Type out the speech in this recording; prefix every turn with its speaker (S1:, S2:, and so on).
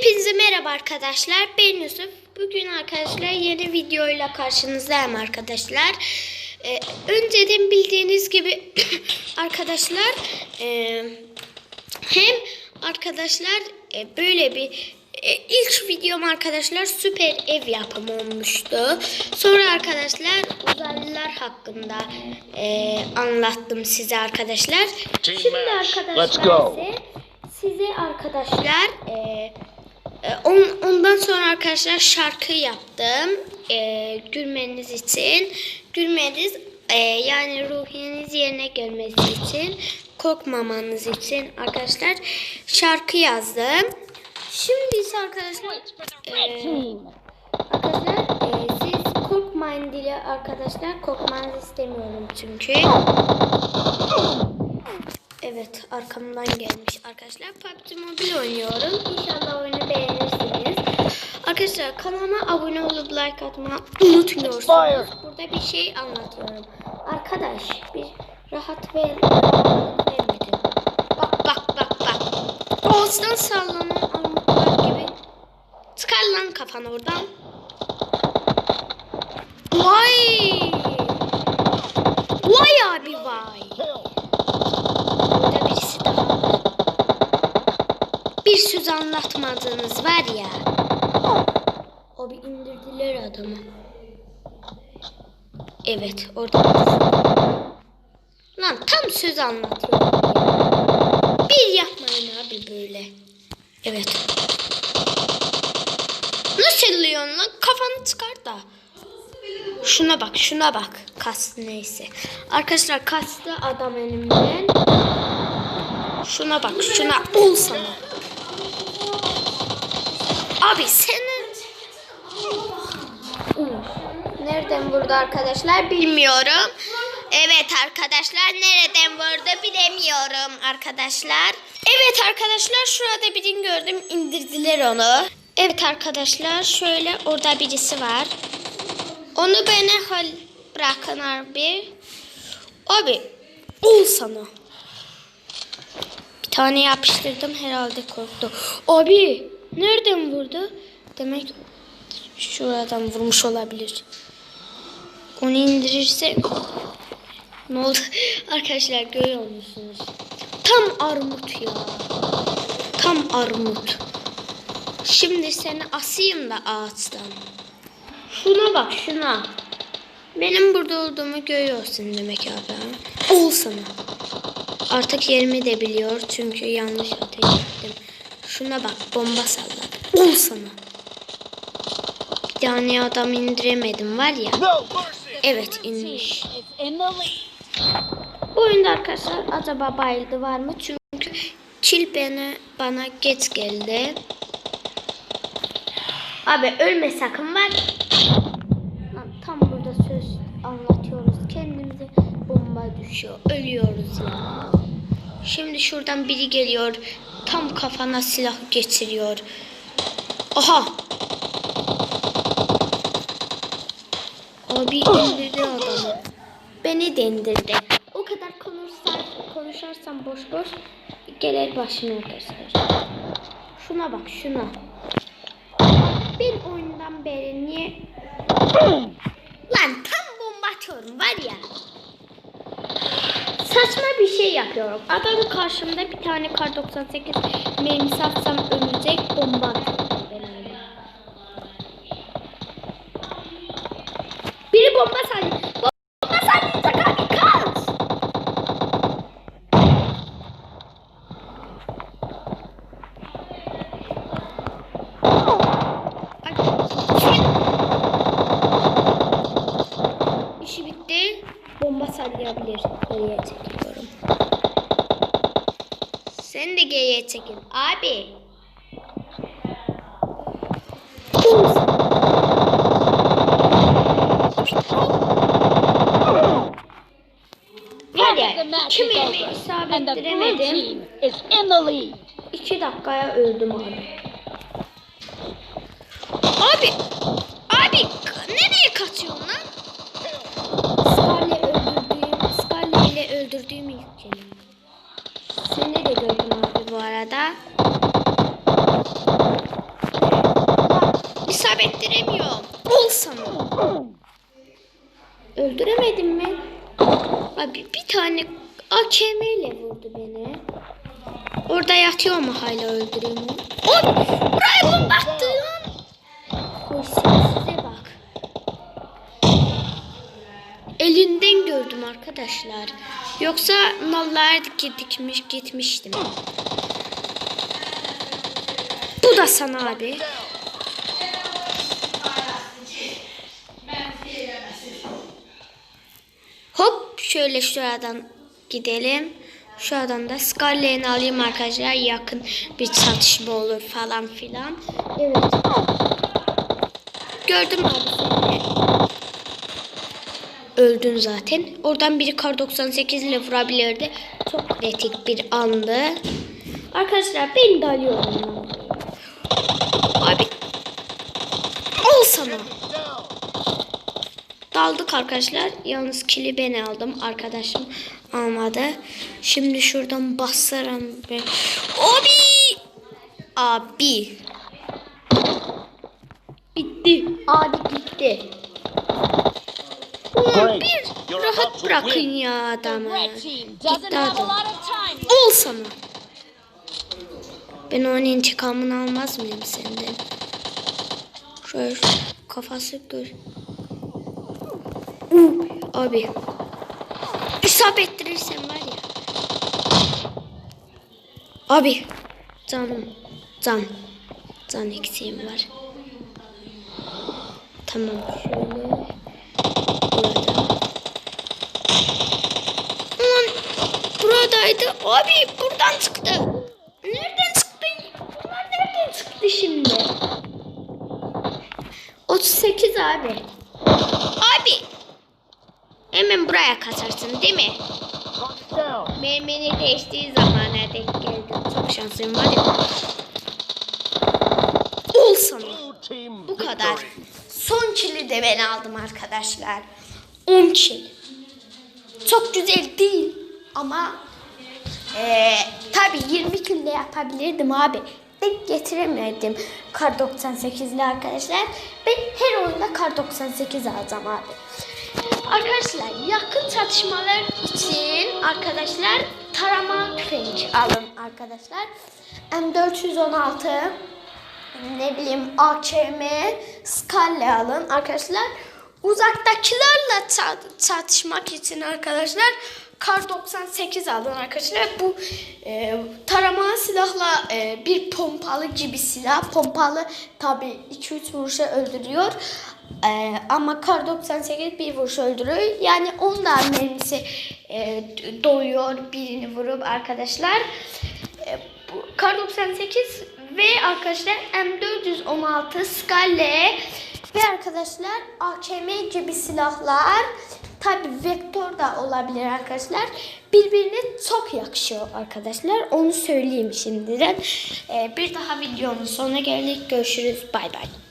S1: Hepinize merhaba arkadaşlar. Ben Yusuf. Bugün arkadaşlar yeni videoyla karşınızdayım arkadaşlar. Ee, önceden bildiğiniz gibi arkadaşlar e, hem arkadaşlar e, böyle bir e, ilk videom arkadaşlar süper ev yapımı olmuştu. Sonra arkadaşlar uzaylılar hakkında e, anlattım size arkadaşlar. Şimdi arkadaşlar ise size arkadaşlar e, ondan sonra arkadaşlar şarkı yaptım e, gülmeniz için gülmeniz e, yani ruhiniz yerine gelmesi için korkmamanız için arkadaşlar şarkı yazdım. Şimdi ise arkadaşlar e, arkadaşlar e, siz korkmayın diye arkadaşlar korkmanızı istemiyorum çünkü. Evet arkamdan gelmiş arkadaşlar. PUBG Mobile oynuyorum. İnşallah oyunu beğenirsiniz. Arkadaşlar kanalıma abone olup like atmayı unutmuyorsunuz. Burada bir şey anlatıyorum. Arkadaş bir rahat ver vermedim. Bak bak bak bak. Boğazdan sallanan armutlar gibi. Çıkar lan kafanı oradan. Vay. Vay abi vay. Burada birisi daha var. Bir söz anlatmadığınız var ya. O bir indirdiler adamı. Evet orada. Lan tam söz anlatıyorum. ya. Bir yapmayın abi böyle. Evet. Nasıl Leon lan? Kafanı çıkar da. Şuna bak, şuna bak. Kastı neyse. Arkadaşlar kastı adam elimden. Şuna bak, şuna ol sana. Abi senin... Nereden vurdu arkadaşlar bilmiyorum. Evet arkadaşlar nereden vurdu bilemiyorum arkadaşlar. Evet arkadaşlar şurada birini gördüm indirdiler onu. Evet arkadaşlar şöyle orada birisi var. Onu bana hal bırakın abi. Abi ol sana. Bir tane yapıştırdım herhalde korktu. Abi nereden vurdu? Demek şuradan vurmuş olabilir. Onu indirirse ne oldu? Arkadaşlar görüyor musunuz? Tam armut ya. Tam armut. Şimdi seni asayım da ağaçtan. Şuna bak şuna. Benim burada olduğumu görüyorsun demek abi. Ol sana. Artık yerimi de biliyor çünkü yanlış ateş. Şuna bak bomba salladım. Ol sana. Bir tane adam indiremedim var ya. Evet inmiş. Bu oyunda arkadaşlar acaba bayıldı var mı? Çünkü çil bana, bana geç geldi. Abi ölme sakın var. Tam burada söz anlatıyoruz. Kendimize bomba düşüyor. Ölüyoruz ya. Şimdi şuradan biri geliyor. Tam kafana silah geçiriyor. Aha. Abi indirdi adamı. Beni de indirdi. O kadar konuşsam, konuşarsam boş boş gelir başıma gösterir. Şuna bak şuna. Bir oyundan beri niye... Lan tam bomba atıyorum var ya. Saçma bir şey yapıyorum. Adam karşımda bir tane kar 98 mermisi atsam ölecek bomba öyle. Biri bomba sallıyor. Bomba kaç. Ay, şey- İşi bitti. Bomba sallayabilir. Geriye çekiliyorum. Sen de geriye çekil. Abi. Var ya,
S2: The match
S1: kim
S2: is
S1: elime
S2: over,
S1: isabet
S2: and the blue
S1: ettiremedim.
S2: team is in the lead.
S1: İki dakikaya öldüm abi. Abi! Abi! Nereye kaçıyorsun lan? Scarlet öldürdüğüm, Scarlet ile öldürdüğüm ilk kere. Seni de gördüm abi bu arada. isabet ettiremiyorum. Ol sana. Öldüremedim mi? Abi bir tane AKM ile vurdu beni. Orada yatıyor mu hala öldürüyor mu? Oy! Buraya bomba attı lan. Size bak. Elinden gördüm arkadaşlar. Yoksa nallar dikmiş gitmiştim. Bu da sana abi. Hop şöyle şuradan gidelim. Şuradan da Scarlet'ini alayım arkadaşlar. Yakın bir çatışma olur falan filan. Evet. Gördüm abi seni. Öldün zaten. Oradan biri kar 98 ile vurabilirdi. Çok kritik bir andı. Arkadaşlar ben de alıyorum. Abi. Al sana. Daldık arkadaşlar. Yalnız kili ben aldım. Arkadaşım almadı. Şimdi şuradan basarım. Be. Abi. Abi. Bitti. Abi bitti. Ulan bir rahat bırakın ya adamı. Gitti adam. Ol sana. Ben onun intikamını almaz mıyım senden? Şöyle kafası gör. Abi. İsabet ettirirsen var ya. Abi. Canım. Can. Can eksiğim var. Tamam şöyle. Burada. Ulan buradaydı. Abi buradan çıktı. Nereden çıktı? Bunlar nereden çıktı şimdi? 38 abi. Abi. Hemen buraya kaçarsın değil mi? Mermini değiştiği zamana denk geldim. Çok şansım var ya. Ol Bu kadar. Son kili de ben aldım arkadaşlar. 10 kill. Çok güzel değil ama eee tabi 20 kill de yapabilirdim abi. Denk getiremedim kar 98'li arkadaşlar. Ben her oyunda kar 98 alacağım abi. Arkadaşlar yakın çatışmalar için arkadaşlar tarama tüfeği alın arkadaşlar. M416 ne bileyim AKM, Skalle alın arkadaşlar. Uzaktakilerle ça- çatışmak için arkadaşlar Kar 98 alın arkadaşlar. Bu e, tarama silahla e, bir pompalı gibi silah. Pompalı tabi 2-3 vuruşa öldürüyor. E, ama Kar 98 bir vuruş öldürüyor. Yani 10 da mermisi e, doyuyor birini vurup arkadaşlar. E, bu Kar 98 ve arkadaşlar M416 Skalle ve arkadaşlar AKM gibi silahlar tabi vektör da olabilir arkadaşlar. Birbirine çok yakışıyor arkadaşlar. Onu söyleyeyim şimdiden. E, bir daha videonun sonuna geldik. Görüşürüz. Bay bay.